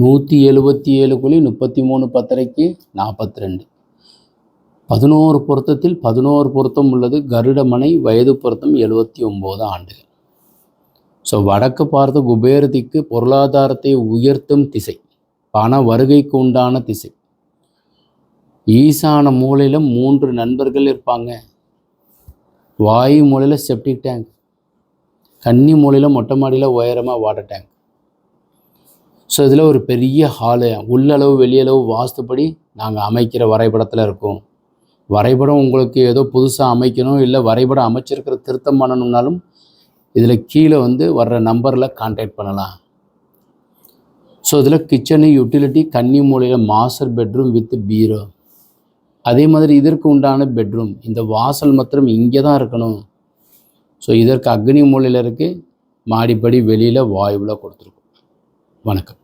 நூற்றி எழுபத்தி ஏழு குழி முப்பத்தி மூணு பத்தரைக்கு நாற்பத்தி ரெண்டு. பதினோரு பொருத்தத்தில் பதினோரு பொருத்தம் உள்ளது. கருடமனை வயது பொருத்தம் எழுபத்தி ஒம்பது ஆண்டுகள். ஸோ வடக்கு பார்த்த குபேர திக்கு பொருளாதாரத்தை உயர்த்தும் திசை பண வருகைக்கு உண்டான திசை. ஈசான மூலையில் மூன்று நண்பர்கள் இருப்பாங்க. வாயு மூலையில் செப்டிக் டேங்க் கன்னி மூலையில் மொட்டை மாடியில் உயரமாக வாட்டர் டேங்க். ஸோ இதில் ஒரு பெரிய ஹாலு உள்ளளவு வெளியளவு வாஸ்துப்படி நாங்கள் அமைக்கிற வரைபடத்தில் இருக்கோம். வரைபடம் உங்களுக்கு ஏதோ புதுசாக அமைக்கணும் இல்லை வரைபடம் அமைச்சிருக்கிற திருத்தம் பண்ணணும்னாலும் இதில் கீழே வந்து வர்ற நம்பரில் கான்டாக்ட் பண்ணலாம். ஸோ இதில் கிச்சனு யூட்டிலிட்டி கன்னி மூலையில் மாஸ்டர் பெட்ரூம் வித் பீரோ அதே மாதிரி இதற்கு உண்டான பெட்ரூம் இந்த வாசல் மாத்திரம் இங்கே தான் இருக்கணும். ஸோ இதற்கு அக்னி மூலையில் இருக்குது மாடிப்படி வெளியில் வாயுவில் கொடுத்துருக்கோம். வணக்கம்.